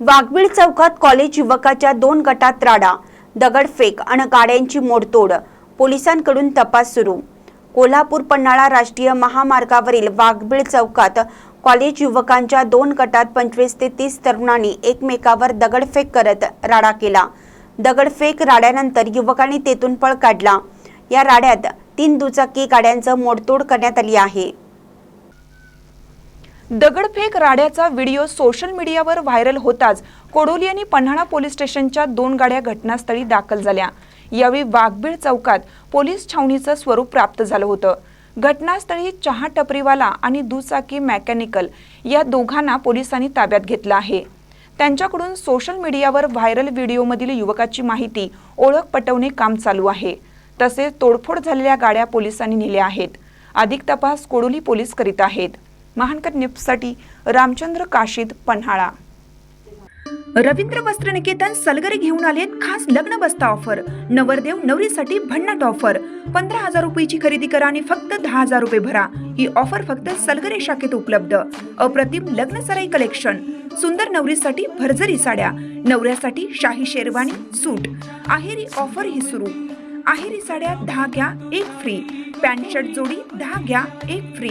वाघबीळ चौकात कॉलेज युवकाच्या दोन गटात राडा दगडफेक आणि गाड्यांची मोडतोड पोलिसांकडून तपास सुरू. कोल्हापूर पन्हाळा राष्ट्रीय महामार्गावरील वाघबीळ चौकात कॉलेज युवकांच्या दोन गटात पंचवीस ते तीस तरुणांनी एकमेकावर दगडफेक करत राडा केला. दगडफेक राड्यानंतर युवकांनी तेथून पळ काढला. या राड्यात तीन दुचाकी गाड्यांचं मोडतोड करण्यात आली आहे. दगडफेक राड्याचा व्हिडिओ सोशल मीडियावर व्हायरल होताच कोडोली आणि पन्हाळा पोलीस स्टेशनच्या दोन गाड्या घटनास्थळी दाखल झाल्या. यावेळी वाघबीळ चौकात पोलीस छावणीचं स्वरूप प्राप्त झालं होतं. घटनास्थळी चहा टपरीवाला आणि दुचाकी मेकॅनिकल या दोघांना पोलिसांनी ताब्यात घेतलं आहे. त्यांच्याकडून सोशल मीडियावर व्हायरल व्हिडिओमधील युवकाची माहिती ओळख पटवणे काम चालू आहे. तसेच तोडफोड झालेल्या गाड्या पोलिसांनी नेल्या आहेत. अधिक तपास कोडोली पोलीस करीत आहेत. महानकर न्यूजसाठी रामचंद्र काशीद पन्हाळा. रवींद्र वस्त्र निकेतन सलगरे घेऊन आलेत खास लग्न बस्ता ऑफर. नवरदेव नवरीसाठी भन्नाट ऑफर. पंधरा हजार रुपयाची खरेदी करा आणि फक्त दहा हजार रुपये भरा. ही ऑफर फक्त सलगरे शाखेत उपलब्ध. अप्रतिम लग्न सराई कलेक्शन. सुंदर नवरीसाठी भरजरी साड्या. नवऱ्यासाठी शाही शेरवानी सूट. आहेरी ऑफर ही सुरू. आहेरी साड्या दहा घ्या एक फ्री पॅन्ट शर्ट जोडी दहा घ्या एक फ्री